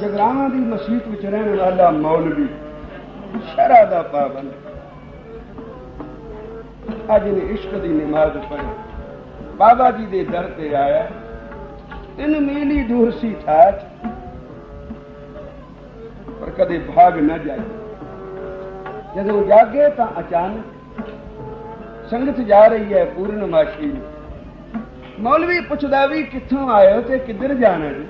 ਜਗਰਾਵਾਂ ਦੀ ਮਸਜਿਦ ਵਿੱਚ ਰਹਿਣ ਵਾਲਾ ਮੌਲਵੀ ਸ਼ਰਾ ਦਾ ਪਾਬੰਦ। ਅੱਜ ਨੇ ਇਸ਼ਕ ਦੀ ਨਮਾਜ਼ ਪੜ੍ਹੀ। ਬਾਬਾ ਜੀ ਦੇ ਦਰ ਤੇ ਆਇਆ। ਤਿੰਨ ਮੀਲੀ ਦੂਰ ਸੀ ਠਾਠ ਪਰ ਕਦੇ ਭਾਗ ਨਾ ਜਾਏ ਜਦੋਂ ਜਾਗੇ ਤਾਂ ਅਚਾਨਕ ਸੰਗਤ ਜਾ ਰਹੀ ਹੈ ਪੂਰਨ ਮਾਸ਼ੀ ਮੌਲਵੀ ਪੁੱਛਦਾ ਵੀ ਕਿੱਥੋਂ ਆਏ ਹੋ ਤੇ ਕਿੱਧਰ ਜਾਣਾ ਜੀ?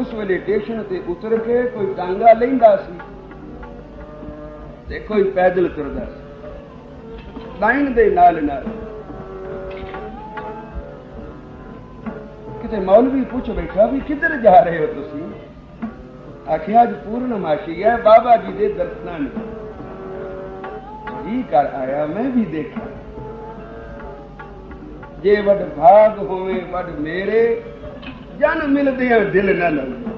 ਉਸ ਵੇਲੇ ਸਟੇਸ਼ਨ ਤੇ ਉਤਰ ਕੇ ਕੋਈ ਟਾਂਗਾ ਲੈਂਦਾ ਸੀ ਤੇ ਕੋਈ ਪੈਦਲ ਤੁਰਦਾ ਸੀ। ਲਾਈਨ ਦੇ ਨਾਲ ਨਾਲ ਕਿਤੇ ਮੌਲਵੀ ਪੁੱਛ ਬੈਠਾ ਵੀ ਕਿੱਧਰ ਜਾ ਰਹੇ ਹੋ ਤੁਸੀਂ? ਆਖਿਆ, ਅੱਜ ਪੂਰਨਮਾਸ਼ੀ ਹੈ, ਬਾਬਾ ਜੀ ਦੇ ਦਰਸ਼ਨਾਂ ਨੂੰ। ਜੀ ਕਰ ਆਇਆ, ਮੈਂ ਵੀ ਦੇਖਾਂ ਜੇ ਵੱਡ ਭਾਗ ਹੋਵੇ, ਵੱਡ ਮੇਰੇ ਜਨ ਮਿਲਦੇ ਆ, ਦਿਲ ਨਾ ਲਵੇ।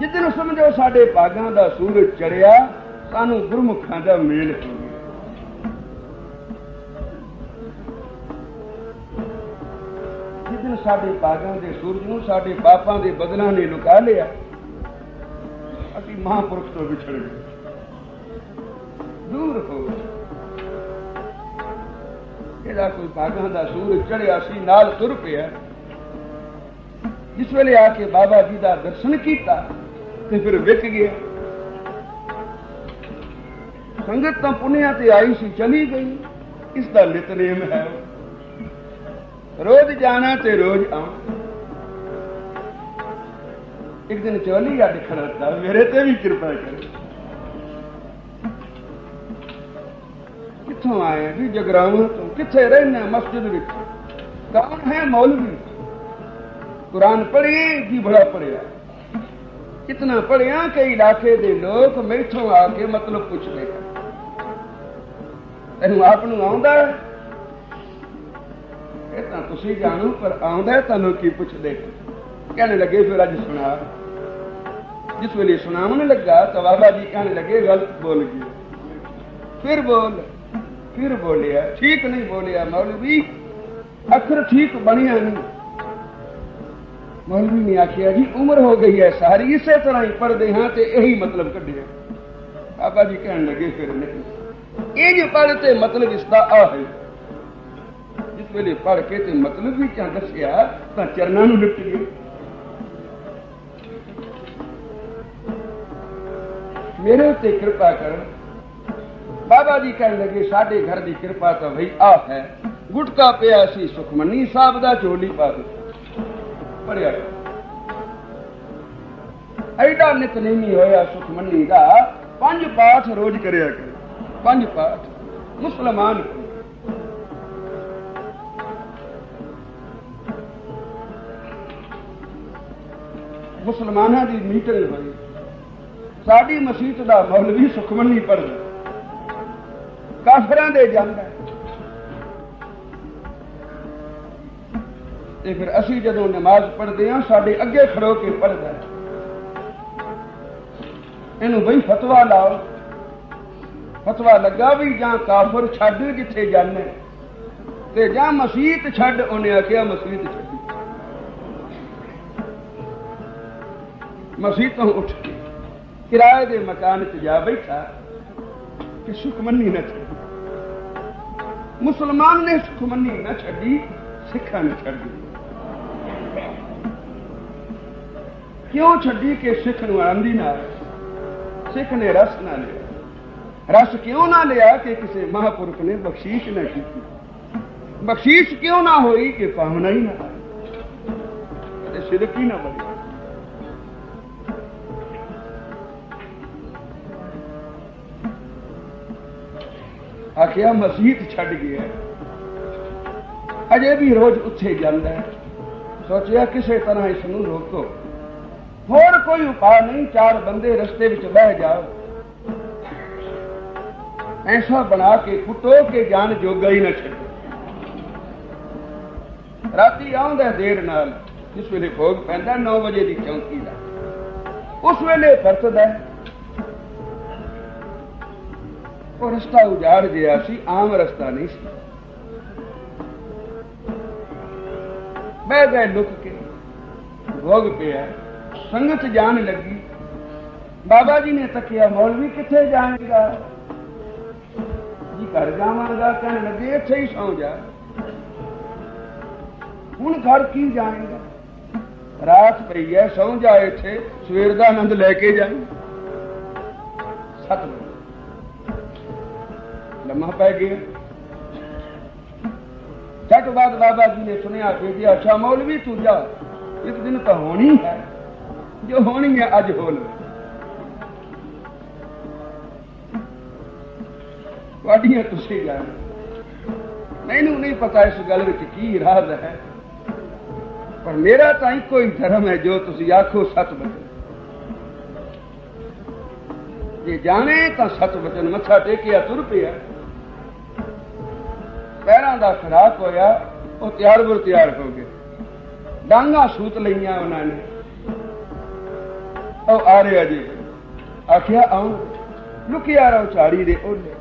ਜਿੱਦਨ ਸਮਝੋ ਸਾਡੇ ਭਾਗਾਂ ਦਾ ਸੂਰਜ ਚੜਿਆ, ਸਾਨੂੰ ਗੁਰਮੁਖਾਂ ਦਾ ਮੇਲ ਹੋ ਗਿਆ। ਜਿੱਦਨ ਸਾਡੇ ਭਾਗਾਂ ਦੇ ਸੂਰਜ ਨੂੰ ਸਾਡੇ ਪਾਪਾਂ ਦੇ ਬਦਲਾਂ ਨੇ ਲੁਕਾ ਲਿਆ, ਅਸੀਂ ਮਹਾਂਪੁਰਖ ਤੋਂ ਵਿਛੜ ਗਏ। ਦੂਰ ਹੋ ਗਏ। ਇਹਦਾ ਕੋਈ ਭਾਗਾਂ ਦਾ ਸੂਰਜ ਚੜਿਆ ਸੀ ਨਾਲ ਤੁਰ ਪਿਆ। ਜਿਸ ਵੇਲੇ ਆ ਕੇ ਬਾਬਾ ਜੀ ਦਾ ਦਰਸ਼ਨ ਕੀਤਾ ਤੇ ਫਿਰ ਵਿਕ ਗਿਆ। ਸੰਗਤ ਤਾਂ ਪੁੰਨਿਆ ਤੇ ਆਈ ਸੀ, ਚਲੀ ਗਈ। ਇਸ ਦਾ ਨਿਤਨੇਮ ਹੈ, ਰੋਜ਼ ਜਾਣਾ ਤੇ ਰੋਜ਼ ਆਉਣਾ। ਇੱਕ ਦਿਨ ਚੋਲੀ ਅੱਡ ਖੜਾਤਾ ਮੇਰੇ ਤੇ ਵੀ ਕਿਰਪਾ ਕਰ। ਕਿੱਥੋਂ ਆਏ ਵੀ ਜਗਰਾਵਾਂ ਤੋਂ? ਕਿੱਥੇ ਰਹਿਣਾ ਮਸਜਿਦ ਵਿੱਚ? ਕੌਣ ਹੈ ਮੌਲਵੀ? ਕੁਰਾਨ ਪੜ੍ਹੀ ਜੀ ਬੜਾ ਪੜਿਆ ਕਿਤਨਾ ਪੜਿਆ ਕਿ ਇਲਾਕੇ ਦੇ ਲੋਕ ਮੈਥੋਂ ਆ ਕੇ ਮਤਲਬ ਪੁੱਛਦੇ ਤੈਨੂੰ ਆਪ ਨੂੰ ਆਉਂਦਾ ਇਹ ਤਾਂ ਤੁਸੀਂ ਜਾਣੋ, ਪਰ ਆਉਂਦਾ ਤੁਹਾਨੂੰ ਕੀ ਪੁੱਛਦੇ? ਕਹਿਣ ਲੱਗੇ ਫਿਰ ਅੱਜ ਸੁਣਾ। ਜਿਸ ਵੇਲੇ ਸੁਣਾਉਣ ਲੱਗਾ, ਤਾਂ ਬਾਬਾ ਜੀ ਕਹਿਣ ਲੱਗੇ, ਗਲਤ ਬੋਲ ਗਈ। ਫਿਰ ਬੋਲ, ਫਿਰ ਬੋਲਿਆ, ਠੀਕ ਨਹੀਂ ਬੋਲਿਆ ਮੌਲਵੀ, ਅੱਖਰ ਠੀਕ ਬਣਿਆ ਨਹੀਂ। ਮੌਲਵੀ ਨੇ ਆਖਿਆ ਜੀ, ਉਮਰ ਹੋ ਗਈ ਹੈ ਸਾਰੀ, ਇਸੇ ਤਰ੍ਹਾਂ ਹੀ ਪੜਦੇ ਹਾਂ ਤੇ ਇਹੀ ਮਤਲਬ ਕੱਢਿਆ। ਬਾਬਾ ਜੀ ਕਹਿਣ ਲੱਗੇ ਫਿਰ ਨਹੀਂ। ਇਹ ਜੇ ਪੜ੍ਹ ਤੇ ਮਤਲਬ ਇਸ ਦਾ ਆ ਹੈ। ਜਿਸ ਵੇਲੇ ਪੜ੍ਹ ਕੇ ਤੇ ਮਤਲਬ ਵੀ ਕਿਆ ਦੱਸਿਆ, ਤਾਂ ਚਰਨਾਂ ਨੂੰ ਲਿਪਟ ਗਏ ਮੇਰੇ ਉੱਤੇ ਕਿਰਪਾ ਕਰ। ਬਾਬਾ ਜੀ ਕਹਿਣ ਲੱਗੇ, ਸਾਡੇ ਘਰ ਦੀ ਕਿਰਪਾ ਤਾਂ ਭਈ ਆ ਹੈ। ਗੁਟਕਾ ਪਿਆ ਸੀ ਸੁਖਮਨੀ ਸਾਹਿਬ ਦਾ ਝੋਲੀ ਪਾ ਦੇ। ਪੜਿਆ ਐਡਾ ਨਿਤਨੇਮੀ ਹੋਇਆ ਸੁਖਮਨੀ ਦਾ, ਪੰਜ ਪਾਠ ਰੋਜ਼ ਕਰਿਆ ਕਰ। ਪੰਜ ਪਾਠ, ਮੁਸਲਮਾਨ ਮੁਸਲਮਾਨਾਂ ਦੀ ਮੀਟਿੰਗ ਹੋਈ। ਸਾਡੀ ਮਸਜਿਦ ਦਾ ਮੌਲਵੀ ਸੁਖਮਨੀ ਪੜਦਾ ਕਾਫਰਾਂ ਦੇ ਜਾਂਦਾ ਤੇ ਫਿਰ ਅਸੀਂ ਜਦੋਂ ਨਮਾਜ਼ ਪੜ੍ਹਦੇ ਹਾਂ, ਸਾਡੇ ਅੱਗੇ ਖੜੋ ਕੇ ਪੜ੍ਹਦਾ ਇਹਨੂੰ ਬਈ ਫਤਵਾ ਲਾਓ। ਫਤਵਾ ਲੱਗਾ ਵੀ ਜਾਂ ਕਾਫਰ ਛੱਡ ਕਿੱਥੇ ਜਾਣੇ ਤੇ ਜਾਂ ਮਸੀਤ ਛੱਡ, ਉਹਨੇ ਆਖਿਆ ਮਸੀਤ ਛੱਡੀ। ਮਸਜਿਦ ਤੋਂ ਉੱਠ ਕੇ ਕਿਰਾਏ ਦੇ ਮਕਾਨ 'ਚ ਜਾ ਬੈਠਾ ਕਿ ਸੁਖਮਨੀ ਨਾ ਛੱਡੀ। ਮੁਸਲਮਾਨ ਨੇ ਸੁਖਮਨੀ ਨਾ ਛੱਡੀ, ਸਿੱਖਾਂ ਨੇ ਛੱਡੀ ਕਿਉਂ ਛੱਡੀ ਕਿ ਸਿੱਖ ਨੂੰ ਆਂਦੀ ਨਾ ਸਿੱਖ ਨੇ ਰਸ ਨਾ ਲਿਆ। ਰਸ ਕਿਉਂ ਨਾ ਲਿਆ ਕਿ ਕਿਸੇ ਮਹਾਪੁਰਖ ਨੇ ਬਖਸ਼ੀਸ਼ ਨਾ ਕੀਤੀ? ਬਖਸ਼ੀਸ਼ ਕਿਉਂ ਨਾ ਹੋਈ ਕਿ ਪਾਵਨਾ ਹੀ ਨਾ ਤੇ ਸਿਰਕ ਹੀ ਨਾ ਬਣੀ। ਆਖਿਆ ਮਸਜਿਦ ਛੱਡ ਗਿਆ। ਅਜੇ ਵੀ ਰੋਜ਼ ਉੱਥੇ ਜਾਂਦਾ ਸੋਚਿਆ, ਕਿਸੇ ਤਰ੍ਹਾਂ ਇਸ ਨੂੰ ਰੋਕੋ। ਹੋਰ ਕੋਈ ਉਪਾਅ ਨਹੀਂ, ਚਾਰ ਬੰਦੇ ਰਸਤੇ ਵਿੱਚ ਬਹਿ ਜਾਓ। ਐਸਾ ਬਣਾ ਕੇ ਕੁੱਟੋ ਕਿ ਜਾਨ ਜੋਗਾ ਹੀ ਨਾ ਛੱਡੋ। ਰਾਤੀ ਆਉਂਦਾ ਦੇਰ ਨਾਲ, ਜਿਸ ਵੇਲੇ ਭੋਗ ਪੈਂਦਾ 9 ਵਜੇ ਦੀ ਚੌਂਕੀ ਦਾ। ਉਸ ਵੇਲੇ ਵਰਤਦਾ। ਉਹ ਰਸਤਾ ਉਜਾੜ ਗਿਆ ਸੀ, ਆਮ ਰਸਤਾ ਨਹੀਂ ਸੀ। ਬਹਿ ਗਏ ਲੁਕ ਕੇ। ਭੋਗ ਪਿਆ। ਸੰਗਤ ਜਾਣ ਲੱਗੀ। ਬਾਬਾ ਜੀ ਨੇ ਤੱਕਿਆ ਮੌਲਵੀ, ਕਿੱਥੇ ਜਾਏਗਾ? ਜੀ ਘਰ ਜਾਵਾਂਗਾ, ਕਹਿਣ ਲੱਗੇ, ਇੱਥੇ ਹੀ ਸੌ ਜਾ। ਹੁਣ ਘਰ ਕੀ ਜਾਏਗਾ? ਰਾਤ ਪਈ ਐ, ਸੌ ਜਾ ਇੱਥੇ, ਸਵੇਰ ਦਾ ਆਨੰਦ ਲੈ ਕੇ ਜਾਈਂ। ਸੱਤ ਲੰਮਾ ਪੈ ਗਿਆ। ਛੱਟ ਬਾਅਦ ਬਾਬਾ ਜੀ ਨੇ ਸੁਣਿਆ ਕਿ ਜੀ, ਅੱਛਾ, ਮੌਲਵੀ, ਤੂੰ ਜਾ। ਇੱਕ ਦਿਨ ਤਾਂ ਹੋਣੀ ਹੈ। ਜੋ ਹੋਣੀ ਹੈ ਅੱਜ ਹੋ ਲਵੇ ਤੁਹਾਡੀਆਂ ਤੁਸੀਂ ਜਾਣ। ਮੈਨੂੰ ਨਹੀਂ ਪਤਾ ਇਸ ਗੱਲ ਵਿੱਚ ਕੀ ਰਾਜ਼ ਹੈ। ਪਰ ਮੇਰਾ ਤਾਂ ਇੱਕੋ ਹੀ ਧਰਮ ਹੈ ਜੋ ਤੁਸੀਂ ਆਖੋ ਸਤ ਬਚਨ ਜੇ ਜਾਣੇ ਤਾਂ ਸਤ ਬਚਨ ਮੱਥਾ ਟੇਕਿਆ, ਤੁਰ ਪਿਆ। ਪੈਰਾਂ ਦਾ ਖਰਾਕ ਹੋਇਆ, ਉਹ ਤਿਆਰ ਬੁਰ ਤਿਆਰ ਹੋ ਗਏ। ਡਾਂਗਾ ਸੂਤ ਲਈਆਂ ਉਹਨਾਂ ਨੇ। ਉਹ ਆ ਰਿਹਾ ਜੀ। ਆਖਿਆ ਆਉਂ ਲੁਕਿਆ ਰਹੋ ਝਾੜੀ ਦੇ ਉਹਨੇ।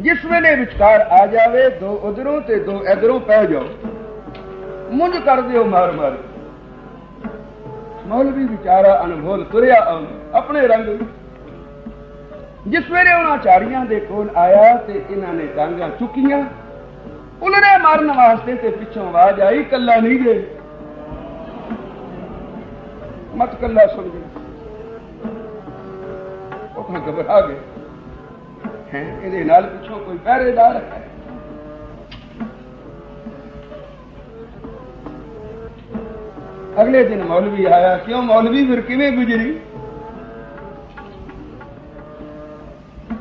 ਜਿਸ ਵੇਲੇ ਵਿਚਕਾਰ ਆ ਜਾਵੇ, ਦੋ ਉਧਰੋਂ ਤੇ ਦੋ ਇਧਰੋਂ ਪੈ ਜਾਓ। ਮੁੰਝ ਕਰ ਦਿਓ ਮਾਰ ਮਾਰ। ਮੌਲਵੀ ਵਿਚਾਰਾ ਅਨਭੋਲ ਤੁਰਿਆ ਆਪਣੇ ਰੰਗ ਜਿਸ ਵੇਲੇ ਉਹਨਾਂ ਚਾਰੀਆਂ ਦੇ ਕੋਲ ਆਇਆ ਤੇ ਇਹਨਾਂ ਨੇ ਡਾਂਗਾ ਚੁੱਕੀਆਂ ਉਲਰੇ ਮਾਰਨ ਵਾਸਤੇ ਤੇ ਪਿੱਛੋਂ ਆਵਾਜ਼ ਆਈ, ਕੱਲਾ ਨਹੀਂ ਜੇ ਮਤ ਕੱਲਾ ਸਮਝ ਉਹ ਤਾਂ ਘਬਰਾ ਗਏ ਹੈ ਇਹਦੇ ਨਾਲ ਪਿੱਛੋਂ ਕੋਈ ਪਹਿਰੇਦਾਰ ਹੈ ਅਗਲੇ ਦਿਨ ਮੌਲਵੀ ਆਇਆ ਕਿਉਂ ਮੌਲਵੀ ਫਿਰ ਕਿਵੇਂ ਗੁਜਰੀ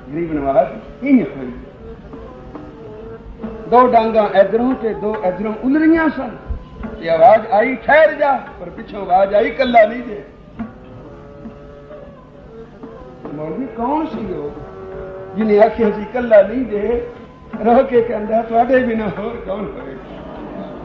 ਗਰੀਬ ਨਵਾਜ਼ ਇਹ ਹੋਈ ਦੋ ਡਾਂਗਾ ਇਧਰੋਂ ਤੇ ਦੋ ਇਧਰੋਂ ਉਲਰੀਆਂ ਸਨ ਤੇ ਆਵਾਜ਼ ਆਈ ਠਹਿਰ ਜਾ ਪਰ ਪਿੱਛੋਂ ਆਵਾਜ਼ ਆਈ ਕੱਲਾ ਨਹੀਂ ਮੌਲਵੀ ਕੌਣ ਸੀ ਉਹ? ਜਿਹਨੇ ਆਖਿਆ ਸੀ ਕੱਲਾ ਨਹੀਂ ਦੇ ਰਹ ਕੇ ਕਹਿੰਦਾ, ਤੁਹਾਡੇ ਬਿਨਾ ਹੋਰ ਕੌਣ ਹੋਵੇਗਾ